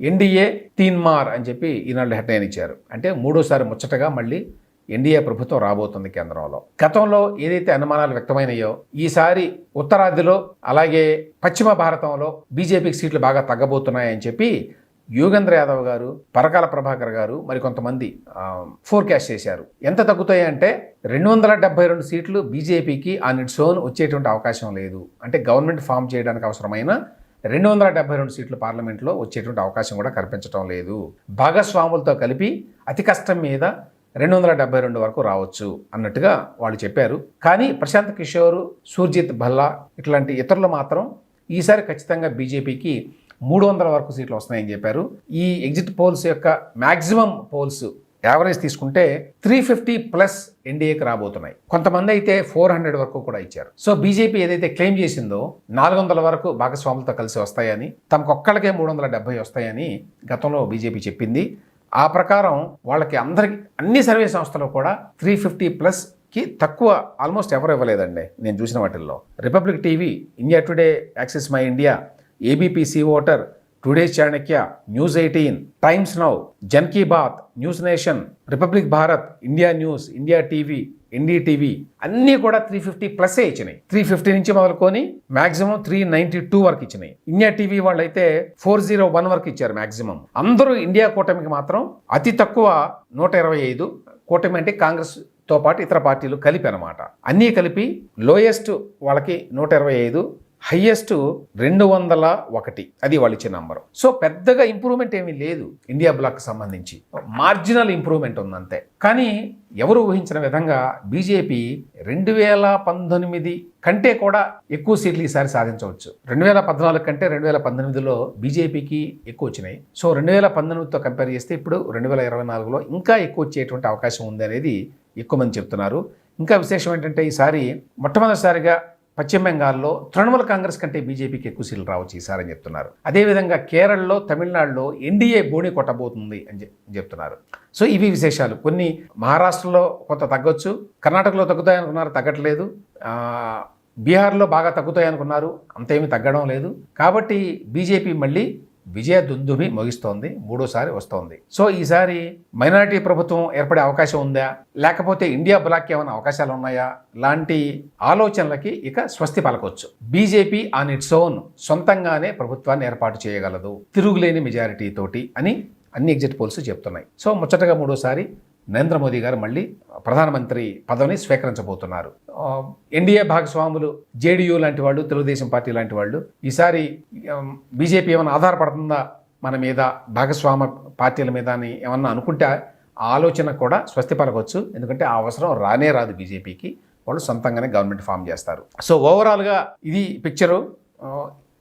NDA Teenmar అని చెప్పి ఈనాడు headline ఇచ్చారు. అంటే మూడోసారి ముచ్చటగా మళ్ళీ ఎన్డీఏ ప్రభుత్వం రాబోతుంది కేంద్రంలో. గతంలో ఏదైతే అనుమానాలు వ్యక్తమైనాయో ఈసారి ఉత్తరాదిలో అలాగే పశ్చిమ భారతంలో బీజేపీకి సీట్లు బాగా తగ్గబోతున్నాయని చెప్పి యోగేంద్ర యాదవ్ గారు పరకాల ప్రభాకర్ గారు మరి కొంతమంది ఫోర్కాస్ట్ చేశారు. ఎంత తగ్గుతాయి అంటే రెండు వందల డెబ్బై రెండు సీట్లు బీజేపీకి ఆన్ ఇట్స్ ఓన్ వచ్చేటువంటి అవకాశం లేదు. అంటే గవర్నమెంట్ ఫామ్ చేయడానికి అవసరమైన రెండు వందల డెబ్బై రెండు సీట్లు పార్లమెంట్లో వచ్చేటువంటి అవకాశం కూడా కనిపించడం లేదు. భాగస్వాములతో కలిపి అతి కష్టం మీద రెండు వందల డెబ్బై రెండు వరకు రావచ్చు అన్నట్టుగా వాళ్ళు చెప్పారు. కానీ ప్రశాంత్ కిషోర్ సూర్జిత్ భల్లా ఇట్లాంటి ఇతరులు మాత్రం ఈసారి ఖచ్చితంగా బీజేపీకి మూడు వందల వరకు సీట్లు వస్తున్నాయని చెప్పారు. ఈ ఎగ్జిట్ పోల్స్ యొక్క మ్యాక్సిమం పోల్స్ యావరేజ్ తీసుకుంటే త్రీ ఫిఫ్టీ ప్లస్ ఎన్డీఏకి రాబోతున్నాయి. కొంతమంది అయితే ఫోర్ హండ్రెడ్ వరకు కూడా ఇచ్చారు. సో బీజేపీ ఏదైతే క్లెయిమ్ చేసిందో నాలుగు వందల వరకు భాగస్వాములతో కలిసి వస్తాయని తమకొక్కళ్ళకే మూడు వందల డెబ్బై వస్తాయని గతంలో బీజేపీ చెప్పింది. ఆ ప్రకారం వాళ్ళకి అందరికి అన్ని సర్వే సంస్థలు కూడా త్రీ ఫిఫ్టీ ప్లస్కి తక్కువ ఆల్మోస్ట్ ఎవరు ఇవ్వలేదండి నేను చూసిన వాటిల్లో. Republic TV India Today Axis My India ABP voter today Chanakya news eighteen Times Now Jan Ki Baat news nation Republic Bharat India news India TV NDTV అన్నీ కూడా త్రీ ఫిఫ్టీ ప్లస్ ఇచ్చినాయి. Three fifty నుంచి మొదలుకొని maximum three ninety two వరకు ఇచ్చినాయి. India TV వాళ్ళు అయితే four zero one వరకు ఇచ్చారు మాక్సిమం అందరూ ఇండియా కూటమికి మాత్రం అతి తక్కువ నూట ఇరవై ఐదు కూటమి అంటే కాంగ్రెస్తో పాటు ఇతర పార్టీలు కలిపి అనమాట అన్నీ కలిపి లోయెస్ట్ వాళ్ళకి నూట ఇరవై ఐదు హయ్యెస్ట్ రెండు వందల ఒకటి. అది వాళ్ళు ఇచ్చే నంబరు. సో పెద్దగా ఇంప్రూవ్మెంట్ ఏమీ లేదు ఇండియా బ్లాక్ సంబంధించి. మార్జినల్ ఇంప్రూవ్మెంట్ ఉందంతే. కానీ ఎవరు ఊహించిన విధంగా బీజేపీ రెండు వేల పంతొమ్మిది కంటే కూడా ఎక్కువ సీట్లు ఈసారి సాధించవచ్చు. రెండు వేల పద్నాలుగు కంటే రెండు వేల పంతొమ్మిదిలో బీజేపీకి ఎక్కువ వచ్చినాయి. సో రెండు వేల పంతొమ్మిదితో కంపేర్ చేస్తే ఇప్పుడు రెండు వేల ఇరవై నాలుగులో ఇంకా ఎక్కువ వచ్చేటువంటి అవకాశం ఉంది అనేది ఎక్కువ మంది చెప్తున్నారు. ఇంకా విశేషం ఏంటంటే ఈసారి మొట్టమొదటిసారిగా పశ్చిమ బెంగాల్లో తృణమూల కాంగ్రెస్ కంటే బీజేపీకి ఎక్కువ సీట్లు రావచ్చు ఈసారి చెప్తున్నారు. అదేవిధంగా కేరళలో తమిళనాడులో ఎన్డీఏ బోణి కొట్టబోతుంది అని చెప్తున్నారు. సో ఇవి విశేషాలు. కొన్ని మహారాష్ట్రలో కొంత తగ్గొచ్చు కర్ణాటకలో తగ్గుతాయి అనుకున్నారు తగ్గట్లేదు. బీహార్లో బాగా తగ్గుతాయి అనుకున్నారు అంతేమీ తగ్గడం లేదు. కాబట్టి బీజేపీ మళ్ళీ విజయ దుందుభి ముగిస్తోంది మూడోసారి వస్తోంది. సో ఈసారి మైనారిటీ ప్రభుత్వం ఏర్పడే అవకాశం ఉందా? లేకపోతే ఇండియా బ్లాక్ ఏమైనా అవకాశాలు ఉన్నాయా? లాంటి ఆలోచనలకి ఇక స్వస్తి పలకొచ్చు. బీజేపీ ఆన్ ఇట్స్ ఓన్ సొంతంగానే ప్రభుత్వాన్ని ఏర్పాటు చేయగలదు. తిరుగులేని మెజారిటీ తోటి అని అన్ని ఎగ్జిట్ పోల్స్ చెప్తున్నాయి. సో ముచ్చటగా మూడోసారి నరేంద్ర మోదీ గారు మళ్ళీ ప్రధానమంత్రి పదవిని స్వీకరించబోతున్నారు. ఎన్డీఏ భాగస్వాములు జేడీయూ లాంటి వాళ్ళు తెలుగుదేశం పార్టీ లాంటి వాళ్ళు ఈసారి బీజేపీ ఏమైనా ఆధారపడుతుందా మన మీద భాగస్వామ పార్టీల మీద అని ఏమన్నా అనుకుంటే ఆలోచన కూడా స్వస్తి పలకొచ్చు ఎందుకంటే ఆ అవసరం రానే రాదు బీజేపీకి. వాళ్ళు సొంతంగానే గవర్నమెంట్ ఫామ్ చేస్తారు. సో ఓవరాల్గా ఇది పిక్చరు.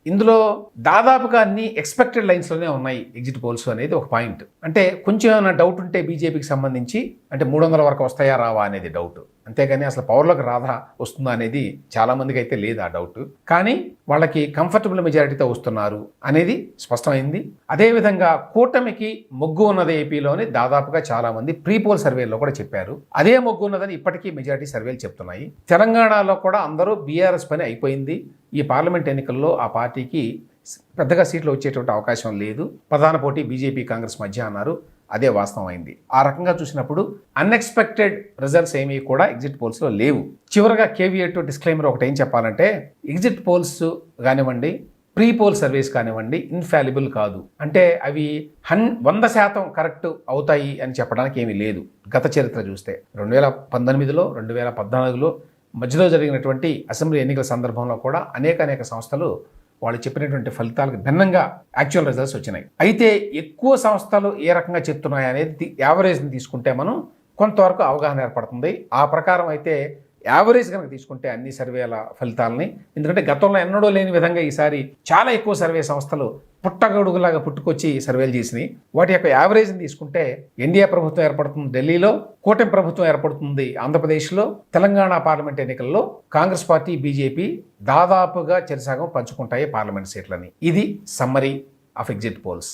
ఇందులో దాదాపుగా అన్ని ఎక్స్పెక్టెడ్ లైన్స్లోనే ఉన్నాయి ఎగ్జిట్ పోల్స్ అనేది ఒక పాయింట్ అంటే కొంచెం ఏమైనా డౌట్ ఉంటే బీజేపీకి సంబంధించి అంటే మూడు వందల వరకు వస్తాయా రావా అనేది డౌట్ అంతేగాని అసలు పవర్లోకి రాధా వస్తుందా అనేది చాలామందికి అయితే లేదు ఆ డౌట్ కానీ వాళ్ళకి కంఫర్టబుల్ మెజారిటీతో వస్తున్నారు అనేది స్పష్టమైంది. అదేవిధంగా కూటమికి మొగ్గు ఉన్నది ఏపీలోని దాదాపుగా చాలామంది ప్రీపోల్ సర్వేల్లో కూడా చెప్పారు. అదే మొగ్గు ఉన్నదని ఇప్పటికీ మెజారిటీ సర్వేలు చెప్తున్నాయి. తెలంగాణలో కూడా అందరూ బీఆర్ఎస్ పని అయిపోయింది. ఈ పార్లమెంట్ ఎన్నికల్లో ఆ పార్టీకి పెద్దగా సీట్లు వచ్చేటువంటి అవకాశం లేదు. ప్రధాన పోటీ బీజేపీ కాంగ్రెస్ మధ్య అన్నారు. అదే వాస్తవం అయింది ఆ రకంగా చూసినప్పుడు అన్ఎక్స్పెక్టెడ్ రిజల్ట్స్ ఏమీ కూడా ఎగ్జిట్ పోల్స్లో లేవు. చివరగా కేవీఎట్ డిస్క్లైమర్ ఒకటి ఏం చెప్పాలంటే ఎగ్జిట్ పోల్స్ కానివ్వండి ప్రీ పోల్ సర్వీస్ కానివ్వండి ఇన్ఫాలిబుల్ కాదు. అంటే అవి హన్ వంద శాతం కరెక్ట్ అవుతాయి అని చెప్పడానికి ఏమీ లేదు. గత చరిత్ర చూస్తే రెండు వేల పంతొమ్మిదిలో రెండు వేల పద్నాలుగులో మధ్యలో జరిగినటువంటి అసెంబ్లీ ఎన్నికల సందర్భంలో కూడా అనేక అనేక సంస్థలు వాళ్ళు చెప్పినటువంటి ఫలితాలకు భిన్నంగా యాక్చువల్ రిజల్ట్స్ వచ్చినాయి. అయితే ఎక్కువ సంస్థలు ఏ రకంగా చెప్తున్నాయి అనేది యావరేజ్ని తీసుకుంటే మనం కొంతవరకు అవగాహన ఏర్పడుతుంది. ఆ ప్రకారం అయితే యావరేజ్ కనుక తీసుకుంటే అన్ని సర్వేల ఫలితాలని ఎందుకంటే గతంలో ఎన్నడూ లేని విధంగా ఈసారి చాలా ఎక్కువ సర్వే సంస్థలు పుట్టగొడుగులాగా పుట్టుకొచ్చి సర్వేలు చేసినాయి వాటి యొక్క యావరేజ్ని తీసుకుంటే ఎన్డీఏ ప్రభుత్వం ఏర్పడుతుంది ఢిల్లీలో కూటమి ప్రభుత్వం ఏర్పడుతుంది ఆంధ్రప్రదేశ్లో తెలంగాణ పార్లమెంట్ ఎన్నికల్లో కాంగ్రెస్ పార్టీ బీజేపీ దాదాపుగా చిరసాగం పంచుకుంటాయి పార్లమెంట్ సీట్లని. ఇది సమ్మరీ ఆఫ్ ఎగ్జిట్ పోల్స్.